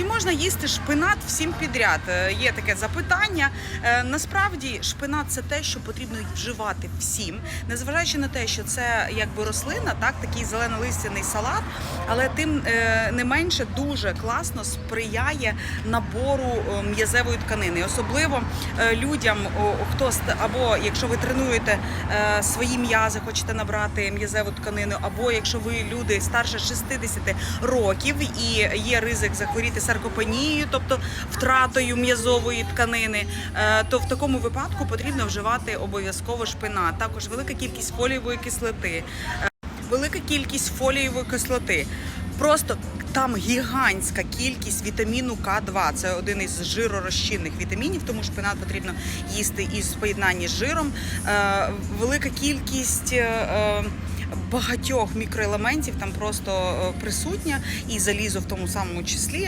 Чи можна їсти шпинат всім підряд? Е, Є таке запитання. Е, Насправді шпинат це те, що потрібно вживати всім, незважаючи на те, що це якби рослина, так такий зеленолистяний салат, але тим е, не менше дуже класно сприяє набору м'язевої тканини, особливо людям, хто або якщо ви тренуєте свої м'язи, хочете набрати м'язеву тканину, або якщо ви люди старше 60 років і є ризик захворіти саркопенією, тобто втратою м'язової тканини, е, то в такому випадку потрібно вживати обов'язково шпинат. Також велика кількість фолієвої кислоти, е, велика кількість фолієвої кислоти. Просто там гігантська кількість вітаміну К2. Це один із жиророзчинних вітамінів, тому шпинат потрібно їсти із поєднанні з жиром. Е, велика кількість. Багатьох мікроелементів там просто присутня і залізо в тому самому числі,